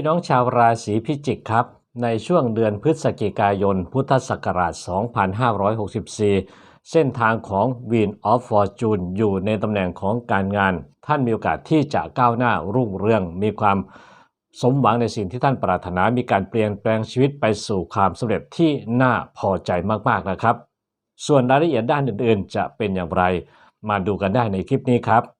พี่น้องชาวราศีพิจิกครับ ในช่วงเดือนพฤศจิกายน พุทธศักราช 2564 เส้นทางของ Wheel of Fortune อยู่ในตำแหน่งของการงาน ท่านมีโอกาสที่จะก้าวหน้ารุ่งเรือง มีความสมหวังในสิ่งที่ท่านปรารถนา มีการเปลี่ยนแปลงชีวิตไปสู่ความสำเร็จที่น่าพอใจมากๆนะครับ ส่วนรายละเอียดด้านอื่นๆ จะเป็นอย่างไร มาดูกันได้ในคลิปนี้ครับ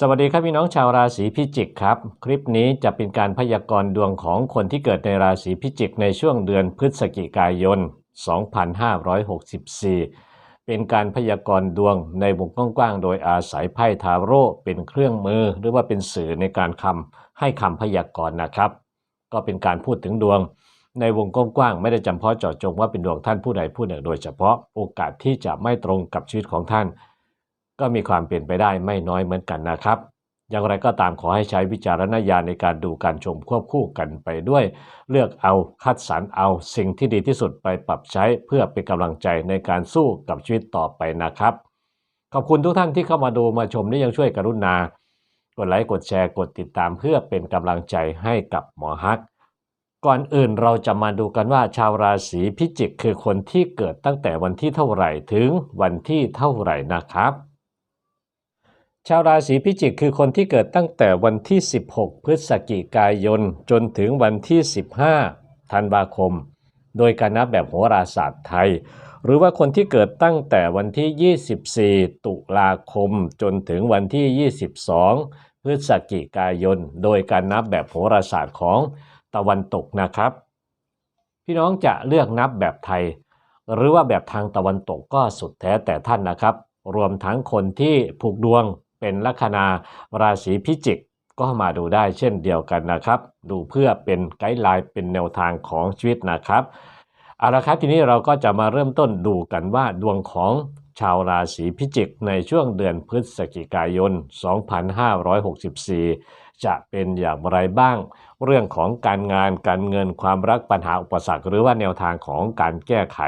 สวัสดีครับพี่น้องชาวราศีพิจิกครับ คลิปนี้จะเป็นการพยากรณ์ดวงของคนที่เกิดในราศีพิจิกในช่วงเดือนพฤศจิกายน 2564 เป็นการพยากรณ์ดวงในวงกว้างๆ โดยอาศัยไพ่ทาโร่เป็นเครื่องมือ หรือว่าเป็นสื่อในการคำให้คำพยากรณ์นะครับ ก็เป็นการพูดถึงดวง ในวงกว้างๆไม่ได้จำเพาะเจาะจงว่าเป็นดวงท่านผู้ใดผู้หนึ่งโดยเฉพาะโอกาสที่จะไม่ตรงกับชีวิตของท่าน ก็มีความเปลี่ยนไปได้ไม่น้อยเหมือนกันนะครับ อย่างไรก็ตามขอให้ใช้วิจารณญาณในการดูการชมควบคู่กันไปด้วย เลือกเอาคัดสรรเอาสิ่งที่ดีที่สุดไปปรับใช้เพื่อเป็นกำลังใจในการสู้กับชีวิตต่อไปนะครับ ขอบคุณทุกท่านที่เข้ามาดูมาชมและยังช่วยกรุณากดไลค์กดแชร์กดติดตามเพื่อเป็นกำลังใจให้กับหมอฮักก่อนอื่นเราจะมาดูกันว่าชาวราศีพิจิกคือคนที่เกิดตั้งแต่วันที่เท่าไหร่ถึงวันที่เท่าไหร่นะครับ ชาวราศีพิจิกคือคนที่เกิดตั้งแต่วันที่ 16 พฤศจิกายน จนถึงวันที่ 15 ธันวาคม โดยการนับแบบโหราศาสตร์ไทย หรือว่าคนที่เกิดตั้งแต่วันที่ 24 ตุลาคม จนถึงวันที่ 22 พฤศจิกายน โดยการนับแบบโหราศาสตร์ของตะวันตกนะครับ พี่น้องจะเลือกนับแบบไทย หรือว่าแบบทางตะวันตกก็สุดแท้แต่ท่านนะครับ รวมทั้งคนที่ผูกดวง เป็นลัคนาราศีพิจิก ก็มาดูได้เช่นเดียวกันนะครับ ดูเพื่อเป็นไกด์ไลน์เป็นแนวทางของชีวิตนะครับเอาละครับทีนี้เราก็จะมาเริ่มต้นดูกันว่าดวงของชาวราศีพิจิกในช่วงเดือนพฤศจิกายน 2564 จะเป็นอย่างไรบ้าง เรื่องของการงานการเงินความรักปัญหาอุปสรรค หรือว่าแนวทางของการแก้ไข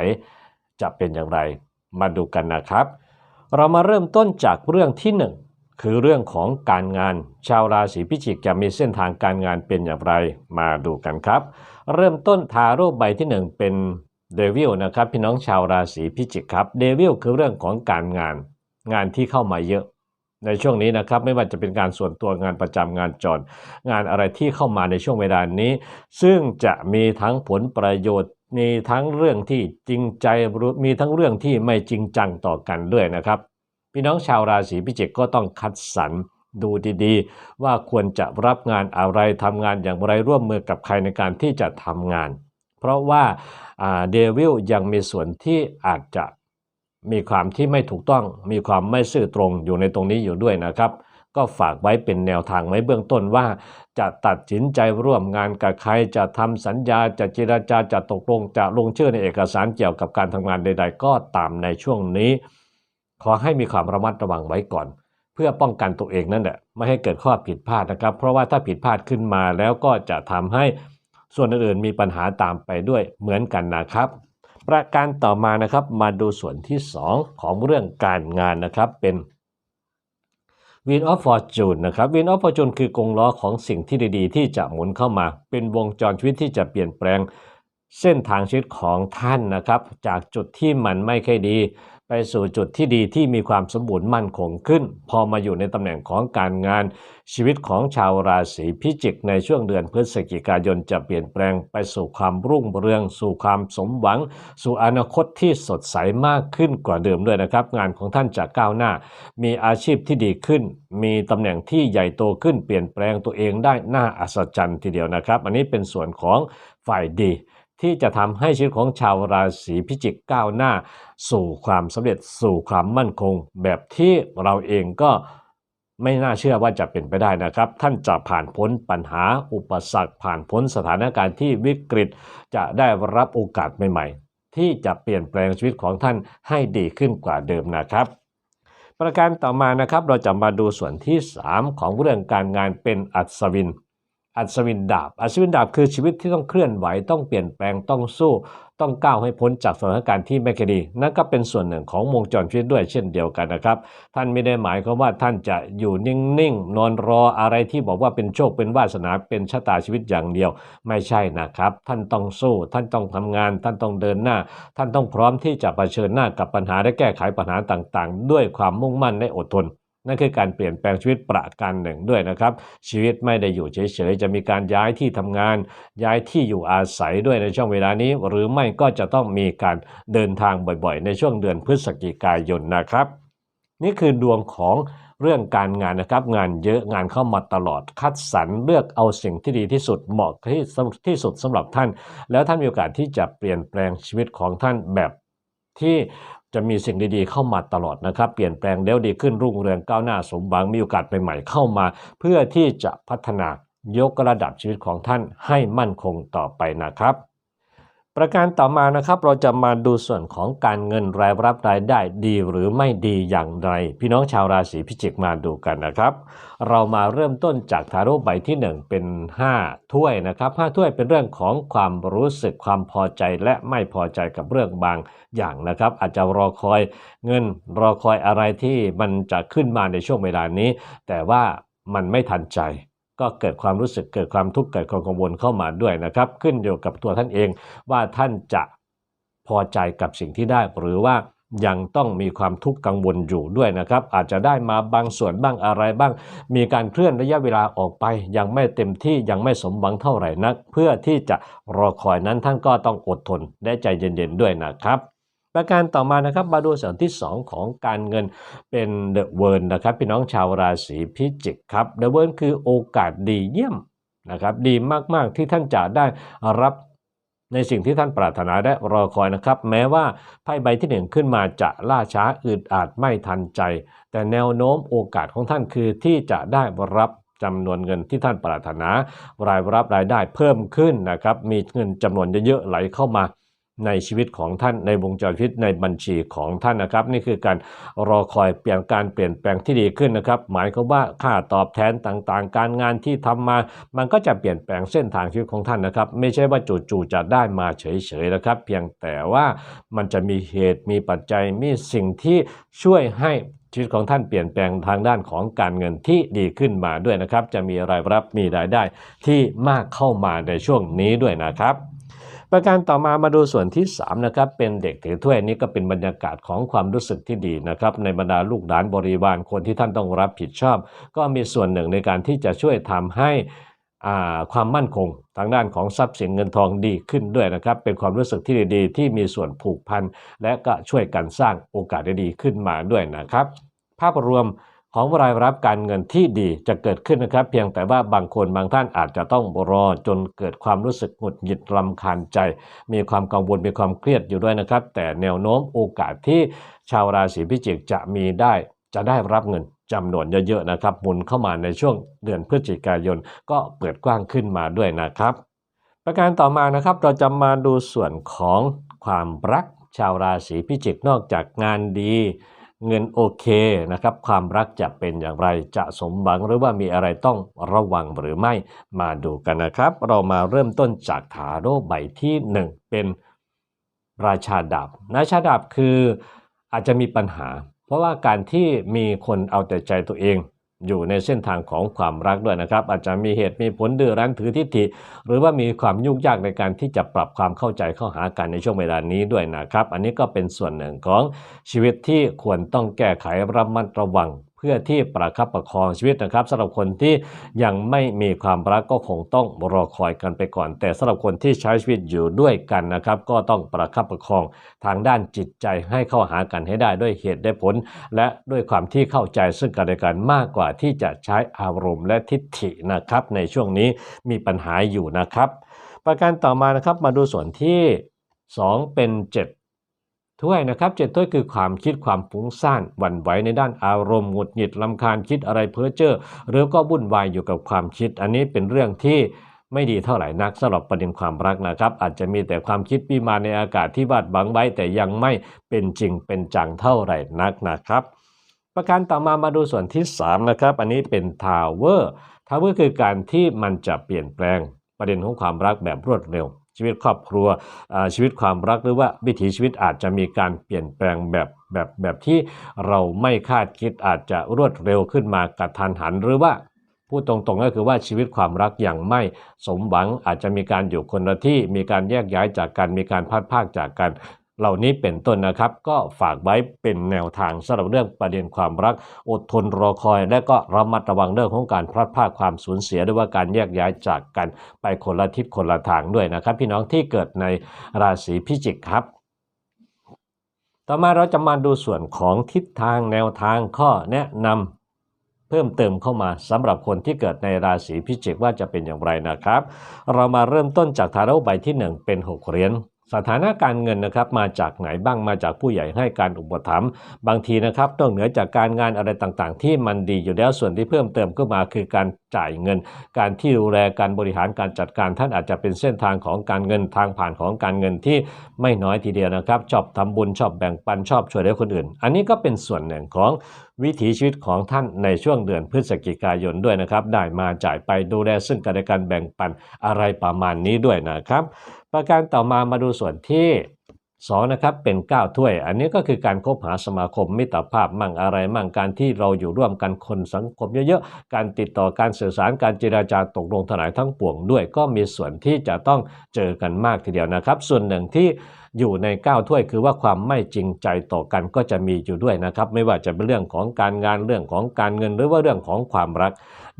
จะเป็นอย่างไร มาดูกันนะครับ เรามาเริ่มต้นจากเรื่องที่หนึ่ง คือเรื่องของการงาน ชาวราศีพิจิกจะมีเส้นทางการงานเป็นอย่างไรมาดูกันครับ เริ่มต้นทาโร่ใบที่หนึ่งเป็นเดวิลนะครับพี่น้องชาวราศีพิจิกครับเดวิลคือเรื่องของการงาน งานที่เข้ามาเยอะ ในช่วงนี้นะครับไม่ว่าจะเป็นการส่วนตัวงานประจำงานจรงานอะไรที่เข้ามาในช่วงเวลานี้ ซึ่งจะมีทั้งผลประโยชน์มีทั้งเรื่องที่จริงใจมีทั้งเรื่องที่ไม่จริงจังต่อกันด้วยนะครับ พี่น้องชาวราศีพิจิกก็ต้องคัดสรรดูดีๆ ว่าควรจะรับงานอะไรทำงานอย่างไรร่วมมือกับใครในการที่จะทำงาน เพราะว่าเดวิลยังมีส่วนที่อาจจะมีความที่ไม่ถูกต้อง มีความไม่ซื่อตรงอยู่ในตรงนี้อยู่ด้วยนะครับ ก็ฝากไว้เป็นแนวทางไว้เบื้องต้นว่า จะตัดสินใจร่วมงานกับใคร จะทำสัญญา จะเจราจา จะตกลง จะลงชื่อในเอกสารเกี่ยวกับการทำงานใด ๆ ก็ตามในช่วงนี้ ขอให้มีความระมัดระวังไว้ก่อน เพื่อป้องกันตัวเองนั่นแหละไม่ให้เกิดข้อผิดพลาดนะครับ เพราะว่าถ้าผิดพลาดขึ้นมาแล้วก็จะทำให้ส่วนอื่นๆมีปัญหาตามไปด้วยเหมือนกันนะครับ ประการต่อมานะครับมาดูส่วนที่ 2 ของเรื่องการงานนะครับเป็น Wheel of Fortune นะครับ Wheel of Fortune คือกงล้อของสิ่งที่ดีๆ ที่จะหมุนเข้ามา เป็นวงจรชีวิตที่จะเปลี่ยนแปลงเส้นทางชีวิตของท่านนะครับ จากจุดที่มันไม่ค่อยดี ไปสู่จุดที่ดีที่มีความสมบูรณ์มั่นคงขึ้น พอมาอยู่ในตำแหน่งของการงานชีวิตของชาวราศีพิจิกในช่วงเดือนพฤศจิกายนจะเปลี่ยนแปลงไปสู่ความรุ่งเรือง สู่ความสมหวัง สู่อนาคตที่สดใสมากขึ้นกว่าเดิมด้วยนะครับ งานของท่านจะก้าวหน้า มีอาชีพที่ดีขึ้น มีตำแหน่งที่ใหญ่โตขึ้น เปลี่ยนแปลงตัวเองได้น่าอัศจรรย์ทีเดียวนะครับ อันนี้เป็นส่วนของฝ่ายดี ที่จะทำให้ชีวิตของชาวราศีพิจิกก้าวหน้า สู่ความสำเร็จสู่ความมั่นคง แบบที่เราเองก็ไม่น่าเชื่อว่าจะเป็นไปได้นะครับ ท่านจะผ่านพ้นปัญหาอุปสรรคผ่านพ้นสถานการณ์ที่วิกฤตจะได้รับโอกาสใหม่ ๆ ที่จะเปลี่ยนแปลงชีวิตของท่านให้ดีขึ้นกว่าเดิมนะครับ ประการต่อมานะครับเราจะมาดูส่วนที่ 3 ของเรื่องการงานเป็นอัศวิน อัศวินดาบ อัศวินดาบคือชีวิตที่ต้องเคลื่อนไหว ต้องเปลี่ยนแปลง ต้องสู้ ต้องก้าวให้พ้นจากสถานการณ์ที่ไม่คยดี นั่นก็เป็นส่วนหนึ่งของวงจรชีวิตด้วยเช่นเดียวกันนะครับ ท่านไม่ได้หมายความว่าท่านจะอยู่นิ่งๆ นอนรออะไรที่บอกว่าเป็นโชค เป็นวาสนา เป็นชะตาชีวิตอย่างเดียว ไม่ใช่นะครับ ท่านต้องสู้ ท่านต้องทำงาน ท่านต้องเดินหน้า ท่านต้องพร้อมที่จะเผชิญหน้ากับปัญหาและแก้ไขปัญหาต่างๆ ด้วยความมุ่งมั่นและอดทน นั่นคือการเปลี่ยนแปลงชีวิตประการหนึ่งด้วยนะครับ ชีวิตไม่ได้อยู่เฉยๆ จะมีการย้ายที่ทำงาน ย้ายที่อยู่อาศัยด้วยในช่วงเวลานี้ หรือไม่ก็จะต้องมีการเดินทางบ่อยๆ ในช่วงเดือนพฤศจิกายนนะครับ นี่คือดวงของเรื่องการงานนะครับงานเยอะงานเข้ามาตลอดคัดสรรเลือกเอาสิ่งที่ดีที่สุดเหมาะที่ที่สุดสำหรับท่าน แล้วท่านมีโอกาสที่จะเปลี่ยนแปลงชีวิตของท่านแบบ ที่จะมีสิ่งดีๆเข้ามาตลอดนะครับ เปลี่ยนแปลงแล้วดีขึ้นรุ่งเรืองก้าวหน้าสมหวังมีโอกาสใหม่ๆเข้ามา เพื่อที่จะพัฒนายกระดับชีวิตของท่านให้มั่นคงต่อไปนะครับ ประการต่อมานะครับเราจะมาดูส่วนของการเงินรายรับรายได้ดีหรือไม่ดีอย่างไร พี่น้องชาวราศีพิจิกมาดูกันนะครับ เรามาเริ่มต้นจากทาโร่ใบที่ 1 เป็น 5 ถ้วยนะครับ5ถ้วยเป็นเรื่องของความรู้สึกความพอใจและไม่พอใจกับเรื่องบางอย่างนะครับ อาจจะรอคอยเงินรอคอยอะไรที่มันจะขึ้นมาในช่วงเวลานี้ แต่ว่ามันไม่ทันใจ ก็เกิดความรู้สึกเกิดความทุกข์เกิดความกังวลเข้ามาด้วยนะครับ ขึ้นอยู่กับตัวท่านเองว่าท่านจะพอใจกับสิ่งที่ได้ หรือว่ายังต้องมีความทุกข์กังวลอยู่ด้วยนะครับ อาจจะได้มาบางส่วนบ้างอะไรบ้าง มีการเคลื่อนระยะเวลาออกไป ยังไม่เต็มที่ยังไม่สมหวังเท่าไหร่นัก เพื่อที่จะรอคอยนั้นท่านก็ต้องอดทนและใจเย็นๆด้วยนะครับ ประการต่อมานะครับมาดูส่วนที่ 2 ของการเงินเป็นเดอะเวิร์นะครับพี่น้องชาวราศีพิจิกครับเดอะเวิร์คือโอกาสดีเยี่ยมนะครับดีมากๆที่ท่านจะได้รับในสิ่งที่ท่านปรารถนาได้รอคอยนะครับ แม้ว่าไพ่ใบที่หนึ่งขึ้นมาจะล่าช้าอึดอาจไม่ทันใจ แต่แนวโน้มโอกาสของท่านคือที่จะได้รับจำนวนเงินที่ท่านปรารถนา รายรับรายได้เพิ่มขึ้นนะครับ มีเงินจำนวนเยอะๆไหลเข้ามา ในชีวิตของท่านในวงจรชีวิตในบัญชีของท่านนะครับ นี่คือการรอคอยเปลี่ยนการเปลี่ยนแปลงที่ดีขึ้นนะครับ หมายความว่าค่าตอบแทนต่างๆ การงานที่ทำมา มันก็จะเปลี่ยนแปลงเส้นทางชีวิตของท่านนะครับ ไม่ใช่ว่าจู่ๆจะได้มาเฉยๆนะครับ เพียงแต่ว่ามันจะมีเหตุมีปัจจัยมีสิ่งที่ช่วยให้ชีวิตของท่านเปลี่ยนแปลงทางด้านของการเงินที่ดีขึ้นมาด้วยนะครับ จะมีรายรับมีรายได้ที่มากเข้ามาในช่วงนี้ด้วยนะครับ ประการต่อมามาดูส่วนที่3นะครับเป็นเด็กถือถ้วยนี่ก็เป็นบรรยากาศของความรู้สึกที่ดีนะครับในบรรดาลูกหลานบริวารคนที่ท่านต้องรับผิดชอบ ก็มีส่วนหนึ่งในการที่จะช่วยทำให้ความมั่นคงทางด้านของทรัพย์สินเงินทองดีขึ้นด้วยนะครับ เป็นความรู้สึกที่ดีๆ ที่มีส่วนผูกพันและก็ช่วยกันสร้างโอกาสดีๆขึ้นมาด้วยนะครับ ภาพรวม ของรายรับการเงินที่ดีจะเกิดขึ้นนะครับ เพียงแต่ว่าบางคนบางท่านอาจจะต้องรอจนเกิดความรู้สึกหงุดหงิดรำคาญใจ มีความกังวลมีความเครียดอยู่ด้วยนะครับ แต่แนวโน้มโอกาสที่ชาวราศีพิจิกจะมีได้จะได้รับเงินจำนวนเยอะๆนะครับหมุนเข้ามาในช่วงเดือนพฤศจิกายนก็เปิดกว้างขึ้นมาด้วยนะครับ ประการต่อมานะครับเราจะมาดูส่วนของความรักชาวราศีพิจิกนอกจากงานดี เงินโอเคนะครับความรักจะเป็นอย่างไรจะสมหวังหรือว่ามีอะไรต้องระวังหรือไม่มาดูกันนะครับ เรามาเริ่มต้นจากทาโร่ใบที่ 1 เป็นราชาดาบราชาดาบคืออาจจะมีปัญหา เพราะว่าการที่มีคนเอาแต่ใจตัวเอง อยู่ในเส้นทางของความรักด้วยนะครับ อาจจะมีเหตุมีผลดื้อรั้นถือทิฏฐิ หรือว่ามีความยุ่งยากในการที่จะปรับความเข้าใจเข้าหากันในช่วงเวลานี้ด้วยนะครับ อันนี้ก็เป็นส่วนหนึ่งของชีวิตที่ควรต้องแก้ไขระมัดระวัง พื่อที่ประคับประคองชีวิตนะครับสำหรับคนที่ยังไม่มีความรักก็คงต้องรอคอยกันไปก่อน แต่สำหรับคนที่ใช้ชีวิตอยู่ด้วยกันนะครับ ก็ต้องประคับประคองทางด้านจิตใจให้เข้าหากันให้ได้ด้วยเหตุได้ผล และด้วยความที่เข้าใจซึ่งกันและกันมากกว่าที่จะใช้อารมณ์และทิฏฐินะครับ ในช่วงนี้มีปัญหาอยู่นะครับ ประการต่อมานะครับมาดูส่วนที่ 2 เป็น 7 ถ้วยนะครับเจ็ดถ้วยคือความคิดความฟุ้งซ่านหวั่นไหวในด้านอารมณ์หงุดหงิดลำคาญคิดอะไรเพ้อเจ้อหรือก็วุ่นวายอยู่กับความคิด อันนี้เป็นเรื่องที่ไม่ดีเท่าไหร่นักสำหรับประเด็นความรักนะครับ อาจจะมีแต่ความคิดวิมานในอากาศที่วาดบังไว้แต่ยังไม่เป็นจริงเป็นจังเท่าไหร่นักนะครับ ประการต่อมามาดูส่วนที่ 3 นะครับ อันนี้เป็นทาวเวอร์ทาวเวอร์คือการที่มันจะเปลี่ยนแปลงประเด็นของความรักแบบรวดเร็ว ชีวิตครอบครัวชีวิตความรักหรือว่าวิถีชีวิตอาจจะมีการเปลี่ยนแปลงแบบแบบแบบที่เราไม่คาดคิดอาจจะรวดเร็วขึ้นมากระทันหันหรือว่าพูดตรงๆก็คือว่าชีวิตความรักอย่างไม่สมหวังอาจจะมีการอยู่คนละที่มีการแยกย้ายจากกันมีการพัดภาคจากกัน เหล่านี้เป็นต้นนะครับ ก็ฝากไว้เป็นแนวทางสำหรับเรื่องประเด็นความรัก อดทนรอคอย และก็ระมัดระวังเรื่องของการพลัดพรากความสูญเสียด้วยว่าการแยกย้ายจากกันไปคนละทิศคนละทางด้วยนะครับ พี่น้องที่เกิดในราศีพิจิกครับต่อมาเราจะมาดูส่วนของทิศทางแนวทางข้อแนะนำเพิ่มเติมเข้ามาสำหรับคนที่เกิดในราศีพิจิกว่าจะเป็นอย่างไรนะครับ เรามาเริ่มต้นจากทาโร่ใบที่ 1 เป็น 6 เหรียญ สถานะการเงินนะครับมาจากไหนบ้างมาจากผู้ใหญ่ให้การอุปถัมภ์บางทีนะครับต้องเหนือจากการงานอะไรต่างๆ ที่มันดีอยู่แล้วส่วนที่เพิ่มเติมขึ้นมาคือการจ่ายเงิน การที่ดูแลการบริหารการจัดการท่านอาจจะเป็นเส้นทางของการเงินทางผ่านของการเงินที่ไม่น้อยทีเดียวนะครับ ชอบทำบุญชอบแบ่งปันชอบช่วยเหลือคนอื่น อันนี้ก็เป็นส่วนหนึ่งของ วิถีชีวิตของท่านในช่วงเดือนพฤศจิกายนด้วยนะครับ ได้มาจ่ายไปดูแลซึ่งกันและกันแบ่งปันอะไรประมาณนี้ด้วยนะครับ ประการต่อมามาดูส่วนที่สองนะครับเป็น 9 ถ้วย อันนี้ก็คือการคบหาสมาคมมิตรภาพมั่งอะไรมั่งการที่เราอยู่ร่วมกันคนสังคมเยอะๆ การติดต่อการสื่อสารการเจราจาตกลงทนายทั้งปวงด้วย ก็มีส่วนที่จะต้องเจอกันมากทีเดียวนะครับ ส่วนหนึ่งที่ อยู่ใน9ถ้วยคือว่าความไม่จริงใจต่อกันก็จะมีอยู่ด้วยนะครับ ไม่ว่าจะเป็นเรื่องของการงานเรื่องของการเงินหรือว่าเรื่องของความรัก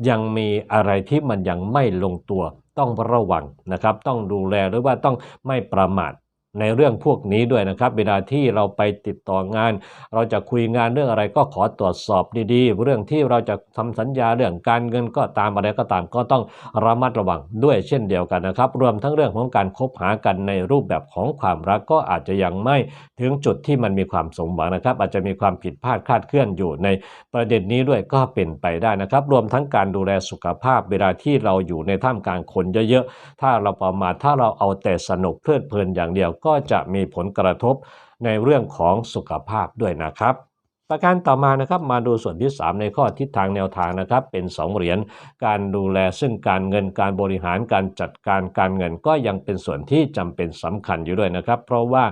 ยังมีอะไรที่มันยังไม่ลงตัวต้องระวังนะครับ ต้องดูแลหรือว่าต้องไม่ประมาท ในเรื่องพวกนี้ด้วยนะครับ เวลาที่เราไปติดต่องาน เราจะคุยงานเรื่องอะไรก็ขอตรวจสอบดีๆ เรื่องที่เราจะทำสัญญาเรื่องการเงินก็ตามอะไรก็ตามก็ต้องระมัดระวังด้วยเช่นเดียวกันนะครับ รวมทั้งเรื่องของการคบหากันในรูปแบบของความรักก็อาจจะยังไม่ถึงจุดที่มันมีความสมหวังนะครับ อาจจะมีความผิดพลาดคลาดเคลื่อนอยู่ในประเด็นนี้ด้วยก็เป็นไปได้นะครับ รวมทั้งการดูแลสุขภาพ เวลาที่เราอยู่ในท่ามกลางคนเยอะๆถ้าเราประมาทถ้าเราเอาแต่สนุกเพลิดเพลินอย่างเดียวก็จะมีผลกระทบในเรื่องของสุขภาพด้วยนะครับ ประการต่อมานะครับมาดูส่วนที่ 3 ในข้อทิศทางแนวทางนะครับ เป็น 2 เหรียญการดูแลซึ่งการเงินการบริหารการจัดการการเงินก็ยังเป็นส่วนที่จำเป็นสำคัญอยู่ด้วยนะครับ เพราะว่า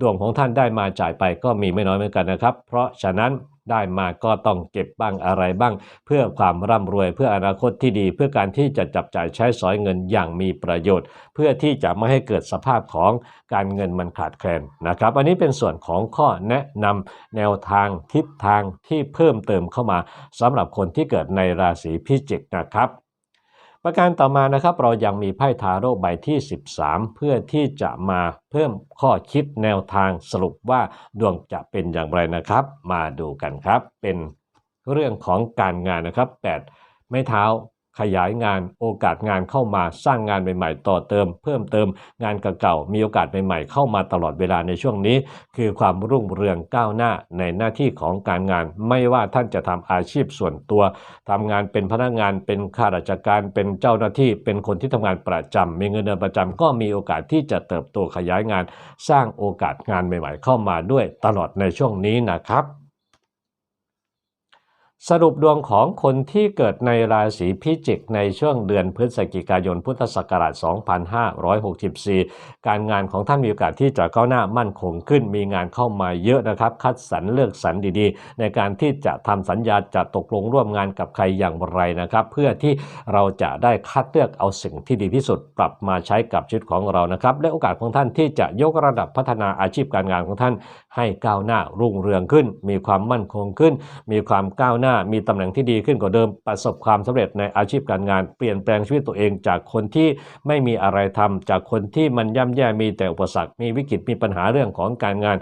ดวงของท่านได้มาจ่ายไปก็มีไม่น้อยเหมือนกันนะครับ เพราะฉะนั้น ได้มาก็ต้องเก็บบ้างอะไรบ้าง เพื่อความร่ำรวยเพื่ออนาคตที่ดี เพื่อการที่จะจับจ่ายใช้สอยเงินอย่างมีประโยชน์ เพื่อที่จะไม่ให้เกิดสภาพของการเงินมันขาดแคลนนะครับ อันนี้เป็นส่วนของข้อแนะนำแนวทางทิศทางที่เพิ่มเติมเข้ามาสำหรับคนที่เกิดในราศีพิจิกนะครับ ประการต่อมานะครับเรายังมีไพ่ทาโร่ใบที่ 13 เพื่อที่จะมาเพิ่มข้อคิดแนวทางสรุปว่าดวงจะเป็นอย่างไรนะครับ มาดูกันครับ เป็นเรื่องของการงานนะครับ 8 ไม้เท้า ขยายงานโอกาสงานเข้ามาสร้างงานใหม่ๆ ต่อเติม เพิ่มเติมงานเก่าๆมีโอกาสใหม่ๆ เข้ามาตลอดเวลาในช่วงนี้ คือความรุ่งเรืองก้าวหน้าในหน้าที่ของการงาน ไม่ว่าท่านจะทำอาชีพส่วนตัวทำงานเป็นพนักงานเป็นข้าราชการเป็นเจ้าหน้าที่ เป็นคนที่ทำงานประจำมีเงินเดือนประจำก็มีโอกาสที่จะเติบโตขยายงาน สร้างโอกาสงานใหม่ ๆ เข้ามาด้วยตลอดในช่วงนี้นะครับ สรุปดวงของคนที่เกิดในราศีพิจิกในช่วงเดือนพฤศจิกายนพุทธศักราช 2564 การงานของท่านมีโอกาสที่จะก้าวหน้ามั่นคงขึ้น มีงานเข้ามาเยอะนะครับ คัดสรรเลือกสรรดีๆ ในการที่จะทำสัญญาจะตกลงร่วมงานกับใครอย่างไรนะครับ เพื่อที่เราจะได้คัดเลือกเอาสิ่งที่ดีที่สุด ปรับมาใช้กับชีวิตของเรานะครับ และโอกาสของท่านที่จะยกระดับพัฒนาอาชีพการงานของท่าน ให้ก้าวหน้ารุ่งเรืองขึ้น มีความมั่นคงขึ้น มีความก้าวหน้ามีตำแหน่งที่ดีขึ้นกว่าเดิมประสบความสำเร็จในอาชีพการงาน เปลี่ยนแปลงชีวิตตัวเองจากคนที่ไม่มีอะไรทำจากคนที่มันย่ำแย่มีแต่อุปสรรค มีวิกฤตมีปัญหาเรื่องของการงาน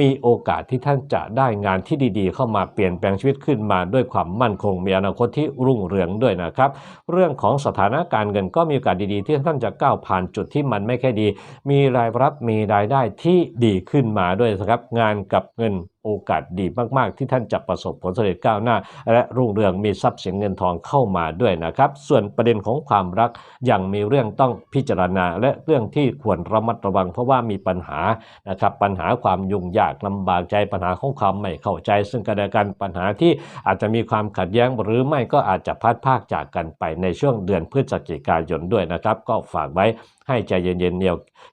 มีโอกาสที่ท่านจะได้งานที่ดีๆ เข้ามาเปลี่ยนแปลงชีวิตขึ้นมาด้วยความมั่นคง มีอนาคตที่รุ่งเรืองด้วยนะครับ เรื่องของสถานการเงินก็มีโอกาสดีๆ ที่ท่านจะก้าวผ่านจุดที่มันไม่แค่ดี มีรายรับมีรายได้ที่ดีขึ้นมาด้วยนะครับ งานกับเงิน โอกาสดีมาก ๆ ที่ท่านจะประสบผลสำเร็จก้าวหน้า และรุ่งเรืองมีทรัพย์สินเงินทองเข้ามาด้วยนะครับ ส่วนประเด็นของความรักยังมีเรื่องต้องพิจารณา และเรื่องที่ควรระมัดระวัง เพราะว่ามีปัญหานะครับปัญหาความยุ่งยากลำบากใจปัญหาของความไม่เข้าใจ ซึ่งกันและกันปัญหาที่อาจจะมีความขัดแย้งหรือไม่ก็อาจจะพัดพากจากกันไปในช่วงเดือนพฤศจิกายนด้วยนะครับ ก็ฝากไว้ ให้ใจเย็นๆ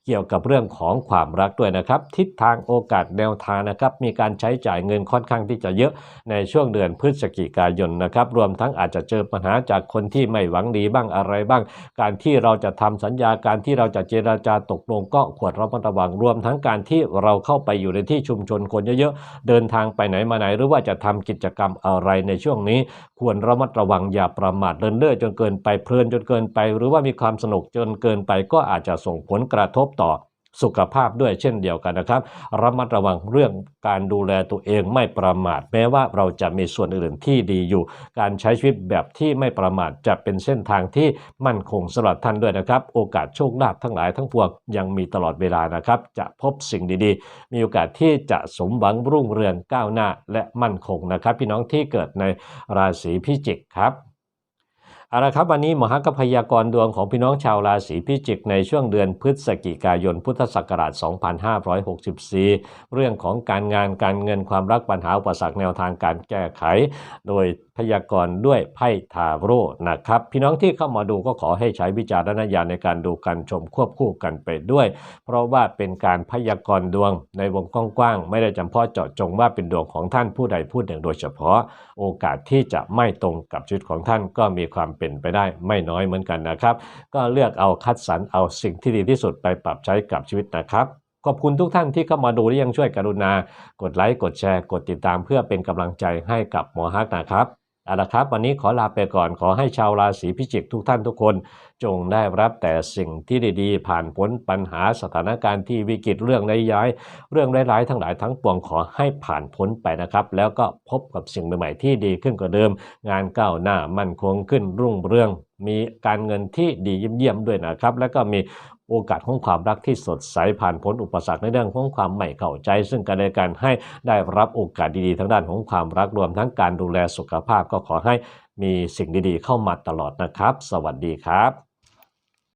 เกี่ยวกับเรื่องของความรักด้วยนะครับ ทิศทางโอกาสแนวทางนะครับ มีการใช้จ่ายเงินค่อนข้างที่จะเยอะในช่วงเดือนพฤศจิกายนนะครับ รวมทั้งอาจจะเจอปัญหาจากคนที่ไม่หวังดีบ้างอะไรบ้าง การที่เราจะทำสัญญาการที่เราจะเจราจาตกลงก็ควรระมัดระวังรวมทั้งการที่เราเข้าไปอยู่ในที่ชุมชนคนเยอะๆเดินทางไปไหนมาไหน หรือว่าจะทำกิจกรรมอะไรในช่วงนี้ ควรระมัดระวังอย่าประมาทเดินเล่อจนเกินไปเพลินจนเกินไป หรือว่ามีความสนุกจนเกินไปก็อาจจะส่งผลกระทบต่อสุขภาพด้วยเช่นเดียวกันนะครับระมัดระวังเรื่องการดูแลตัวเองไม่ประมาทแม้ว่าเราจะมีส่วนอื่นที่ดีอยู่ การใช้ชีวิตแบบที่ไม่ประมาทจะเป็นเส้นทางที่มั่นคงสำหรับท่านด้วยนะครับ โอกาสโชคลาภทั้งหลายทั้งปวงยังมีตลอดเวลานะครับ จะพบสิ่งดีๆ มีโอกาสที่จะสมหวังรุ่งเรืองก้าวหน้าและมั่นคงนะครับ พี่น้องที่เกิดในราศีพิจิกครับ เอาละครับวันนี้หมหากพยากรดวงของพี่น้องชาวราศีพิจิกในช่วงเดือนพฤศจิกายนพุทธศักราช 2564 เรื่องของการงานการเงินความรักปัญหาอุปสรรคแนวทางการแก้ไข โดย พยากรณ์ด้วยไพ่ทาโร่นะครับ พี่น้องที่เข้ามาดูก็ขอให้ใช้วิจารณญาณในการดูการชมควบคู่กันไปด้วย เพราะว่าเป็นการพยากรณ์ดวงในวงกว้างๆไม่ได้จำเพาะเจาะจงว่าเป็นดวงของท่านผู้ใดผู้หนึ่งโดยเฉพาะ โอกาสที่จะไม่ตรงกับชีวิตของท่านก็มีความเป็นไปได้ไม่น้อยเหมือนกันนะครับ ก็เลือกเอาคัดสรรเอาสิ่งที่ดีที่สุดไปปรับใช้กับชีวิตนะครับขอบคุณทุกท่านที่เข้ามาดูและยังช่วยกรุณา กดไลค์ กดแชร์ กดติดตามเพื่อเป็นกำลังใจให้กับหมอฮักนะครับ เอาละครับ วันนี้ขอลาไปก่อนขอให้ชาวราศีพิจิกทุกท่านทุกคน จงได้รับแต่สิ่งที่ดีๆ ผ่านพ้นปัญหาสถานการณ์ที่วิกฤตเรื่องร้ายๆเรื่องร้ายๆทั้งหลายทั้งปวงขอให้ผ่านพ้นไปนะครับ แล้วก็พบกับสิ่งใหม่ๆที่ดีขึ้นกว่าเดิม งานก้าวหน้ามั่นคงขึ้นรุ่งเรืองมีการเงินที่ดีเยี่ยมๆด้วยนะครับ แล้วก็มี โอกาสของความรักที่สดใสผ่านพ้นอุปสรรคในเรื่องของความไม่เข้าใจ ซึ่งกันและกันให้ได้รับโอกาสดีๆทางด้านของความรักรวมทั้งการดูแลสุขภาพก็ขอให้มีสิ่งดีๆเข้ามาตลอดนะครับ สวัสดีครับ